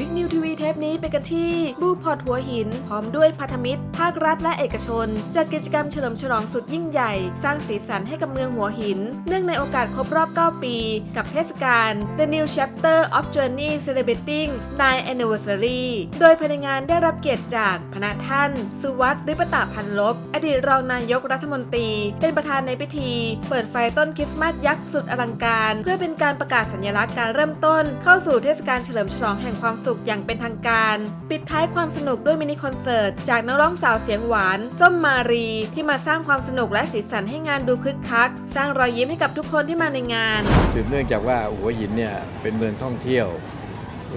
วิกนิวทีวีเทปนี้ไปกันที่บูพอร์ตหัวหิน พร้อมด้วยพันธมิตร ภาครัฐและเอกชน จัดกิจกรรมเฉลิมฉลองสุดยิ่งใหญ่ สร้างสีสันให้กับเมืองหัวหิน เนื่องในโอกาสครบรอบ 9 ปี กับเทศกาล The New Chapter of Journey Celebrating 9 Anniversary โดยภายในงานได้รับเกียรติจากพระท่าน สุวัสดิ์ริปตาพันลบ อดีตรองนายกรัฐมนตรี เป็นประธานในพิธี เปิดไฟต้นคริสต์มาสยักษ์สุดอลังการ เพื่อเป็นการประกาศสัญลักษณ์การเริ่มต้น เข้าสู่เทศกาลเฉลิมฉลองแห่งความสุขอย่างเป็นทางการ ปิดท้ายความสนุกด้วยมินิคอนเสิร์ต จากนักร้องสาวเสียงหวาน ส้มมารี ที่มาสร้างความสนุกและสีสันให้งานดูคึกคัก สร้างรอยยิ้มให้กับทุกคนที่มาในงาน สืบเนื่องจากว่าหัวหินเนี่ยเป็นเมืองท่องเที่ยว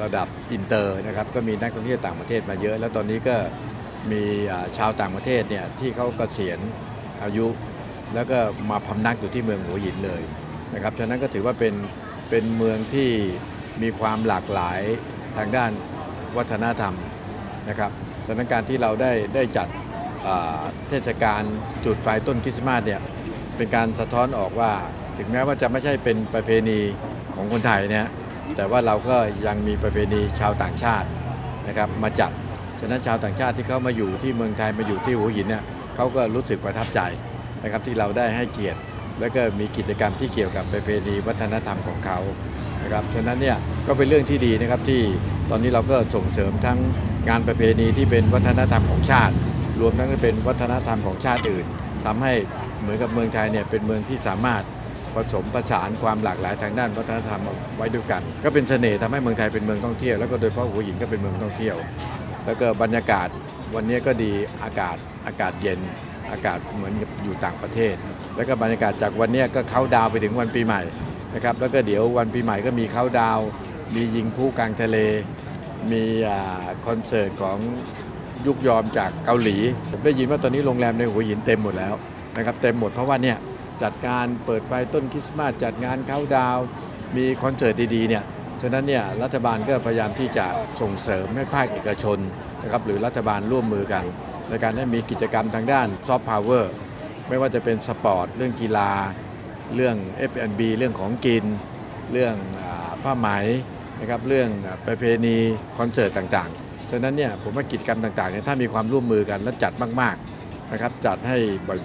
ระดับอินเตอร์นะครับก็มีนักท่องเที่ยวต่างประเทศมาเยอะ แล้วตอนนี้ก็มีชาวต่างประเทศเนี่ยที่เขาเกษียณอายุ แล้วก็มาพำนักอยู่ที่เมืองหัวหินเลยนะครับฉะนั้นก็ถือว่าเป็นเป็นเมืองที่มีความหลากหลาย ทางด้านวัฒนธรรมนะครับฉะนั้นการณ์ที่เราได้ได้จัดเทศกาลจุดไฟต้นคริสต์มาสเนี่ยเป็นการสะท้อนออกว่าถึงแม้ว่าจะไม่ใช่เป็นประเพณีของคนไทยเนี่ยแต่ว่าเราก็ยังมีประเพณีชาวต่างชาตินะครับมาจัดฉะนั้นชาวต่างชาติที่เขามาอยู่ที่เมืองไทยมาอยู่ที่หัวหินเนี่ยเขาก็รู้สึกประทับใจนะครับที่เราได้ให้เกียรติ แล้วก็มีกิจกรรมที่เกี่ยวกับประเพณีวัฒนธรรมของเขา นะครับฉะนั้นเนี่ยก็เป็นเรื่องที่ดีนะครับที่ตอนนี้เราก็ส่งเสริมทั้งงานประเพณีที่เป็นวัฒนธรรมของชาติ รวมทั้งเป็นวัฒนธรรมของชาติอื่นทำให้เหมือนกับเมืองไทยเนี่ยเป็นเมืองที่สามารถผสมผสานความหลากหลายทางด้านวัฒนธรรมไว้ด้วยกัน ก็เป็นเสน่ห์ทำให้เมืองไทยเป็นเมืองท่องเที่ยวแล้วก็โดยเฉพาะหัวหินก็เป็นเมืองท่องเที่ยว แล้วก็บรรยากาศวันนี้ก็ดีอากาศอากาศเย็น อากาศเหมือนอยู่ต่างประเทศ แล้วก็บรรยากาศจากวันนี้ก็เข้าดาวไปถึงวันปีใหม่ นะครับแล้วก็เดี๋ยววันปีใหม่ก็มีเข้าดาว มียิงผู้กลางทะเล มีคอนเสิร์ตของยุกยอมจากเกาหลี ผมได้ยินว่าตอนนี้โรงแรมในหัวหินเต็มหมดแล้วนะครับเต็มหมดเพราะว่าเนี่ยจัดการเปิดไฟต้นคริสต์มาสจัดงานเข้าดาว มีคอนเสิร์ตดีๆเนี่ยฉะนั้นเนี่ยรัฐบาลก็พยายามที่จะส่งเสริมให้ภาคเอกชนนะครับหรือรัฐบาลร่วมมือกัน ในการให้มีกิจกรรมทางด้านซอฟต์พาวเวอร์ไม่ว่าจะเป็นสปอร์ต เรื่องกีฬา เรื่อง F&B เรื่องของกิน เรื่องอผ้าไหมนะครับเรื่องประเพณีคอนเสิร์ตต่างๆ ฉะนั้นเนี่ยผมว่ากิจกรรมต่างๆเนี่ยถ้ามีความร่วมมือกันและจัดมากๆนะครับจัดให้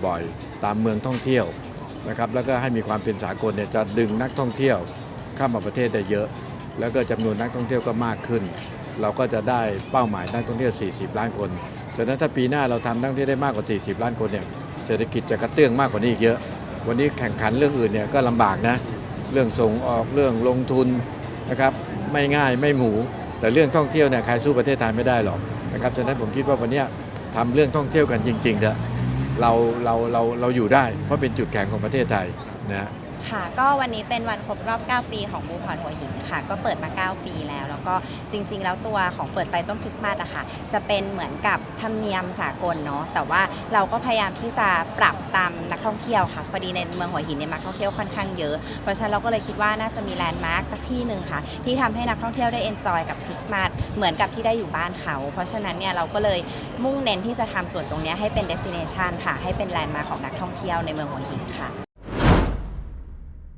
บ่อยๆ ตามเมืองท่องเที่ยวนะครับแล้วก็ให้มีความเป็นสากลเนี่ยจะดึงนักท่องเที่ยวเข้ามาประเทศได้เยอะ แล้วก็จำนวนนักท่องเที่ยวก็มากขึ้น เราก็จะได้เป้าหมายนักท่องเที่ยว 40 ล้านคนฉะนั้นถ้าปีหน้าเราทำนักท่องเที่ยวได้มากกว่า 40 ล้านคนเนี่ยเศรษฐกิจจะกระเตื้องมากกว่านี้อีกเยอะ วันนี้แข่งขันเรื่องอื่นเนี่ยก็ลำบากนะ เรื่องส่งออกเรื่องลงทุนนะครับไม่ง่ายไม่หมู แต่เรื่องท่องเที่ยวเนี่ยใครสู้ประเทศไทยไม่ได้หรอกนะครับฉะนั้นผมคิดว่าวันนี้ทำเรื่องท่องเที่ยวกันจริงๆเถอะเราเราเราเราอยู่ได้เพราะเป็นจุดแข็งของประเทศไทยนะ ค่ะ ก็วันนี้เป็นวันครบรอบ 9 ปีของบูพรหัวหินค่ะ ก็เปิดมา 9 ปีแล้ว แล้วก็จริง ๆ แล้วตัวของเปิดไฟต้นคริสต์มาสอะค่ะ จะเป็นเหมือนกับธรรมเนียมสากลเนาะ แต่ว่าเราก็พยายามที่จะปรับตามนักท่องเที่ยวค่ะ พอดีในเมืองหัวหินเนี่ยนักท่องเที่ยวค่อนข้างเยอะ เพราะฉะนั้นเราก็เลยคิดว่าน่าจะมีแลนด์มาร์คสักที่หนึ่งค่ะ ที่ทำให้นักท่องเที่ยวได้เอนจอยกับคริสต์มาส เหมือนกับที่ได้อยู่บ้านเขา เพราะฉะนั้นเนี่ยเราก็เลยมุ่งเน้นที่จะทำส่วนตรงนี้ให้เป็นเดสติเนชันค่ะ ให้เป็นแลนด์มาร์คของนักท่องเที่ยวในเมืองหัวหินค่ะ